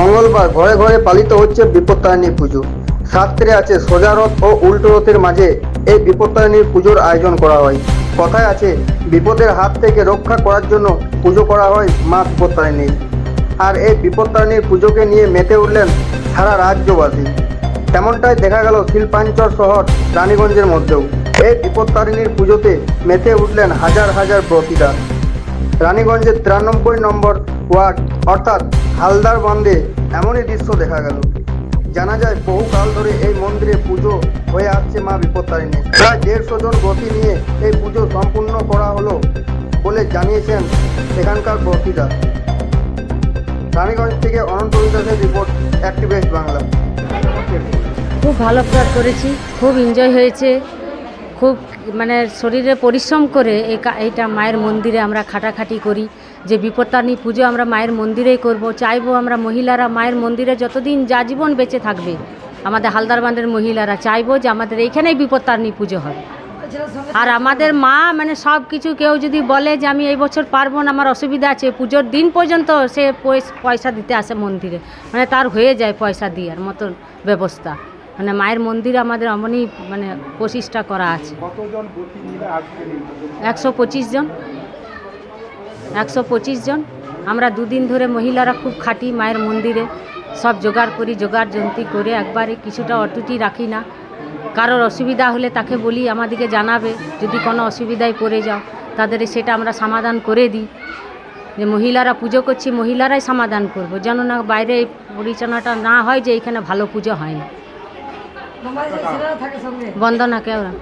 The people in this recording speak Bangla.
মঙ্গলবার ঘরে ঘরে পালিত হচ্ছে বিপত্তারিণী পুজো। শাস্ত্রে আছে সোজা রথ ও উল্টো রথের মাঝে এই বিপত্তারিণীর পুজোর আয়োজন করা হয়। কথায় আছে, বিপদের হাত থেকে রক্ষা করার জন্য পুজো করা হয় মা বিপত্তারিণী। আর এই বিপত্তারিণীর পুজোকে নিয়ে মেতে উঠলেন সারা রাজ্যবাসী। তেমনটাই দেখা গেল শিল্পাঞ্চল শহর রানীগঞ্জের মধ্যেও। এই বিপত্তারিণীর পুজোতে মেতে উঠলেন হাজার হাজার ব্রতীরা। রানীগঞ্জের তিরানব্বই নম্বর ওয়ার্ড অর্থাৎ হালদার বন্দে, এমনই দৃশ্য দেখা গেল। জানা যায় বহুকাল ধরে এই মন্দিরে পুজো হয়ে আসছে মা বিপত্তারিণী। প্রায় দেড়শো জন ব্রতী নিয়ে এই পুজো সম্পূর্ণ করা হলো বলে জানিয়েছেন এখানকার ব্রতীরা রানীগঞ্জ থেকে অনন্ত দাসের রিপোর্ট অ্যাক্টিভেস্ট বাংলা। খুব ভালো কাজ করেছি, খুব এনজয় হয়েছে, খুব মানে শরীরে পরিশ্রম করে এই এইটা মায়ের মন্দিরে আমরা খাটাখাটি করি। যে বিপত্তারিণী পুজো আমরা মায়ের মন্দিরেই করব চাইব আমরা মহিলারা মায়ের মন্দিরে যতদিন যা জীবন বেঁচে থাকবে আমাদের হালদারবান্ডের মহিলারা চাইব যে আমাদের এইখানেই বিপত্তারিণী পুজো হবে আর আমাদের মা মানে সব কিছু কেউ যদি বলে যে আমি এই বছর পারব না আমার অসুবিধা আছে পুজোর দিন পর্যন্ত সে পয়সা দিতে আসে মন্দিরে মানে তার হয়ে যায় পয়সা দেওয়ার মতন ব্যবস্থা। মানে মায়ের মন্দিরে আমাদের এমনই মানে প্রতিষ্ঠা করা আছে? একশো পঁচিশ জন। একশো পঁচিশ জন। আমরা দুদিন ধরে মহিলারা খুব খাটি মায়ের মন্দিরে। সব জোগাড় করি জোগাড় জন্তি করে একবারে কিছুটা অটুটি রাখি না। কারোর অসুবিধা হলে তাকে বলি আমাদেরকে জানাবে যদি কোনো অসুবিধায় পড়ে যাও। তাদের সেটা আমরা সমাধান করে দিই। যে মহিলারা পুজো করছি মহিলারাই সমাধান করব। যেন না বাইরে এই পরিচালনাটা না হয় যে এখানে ভালো পুজো হয় না। বন্দনা কেওড়া।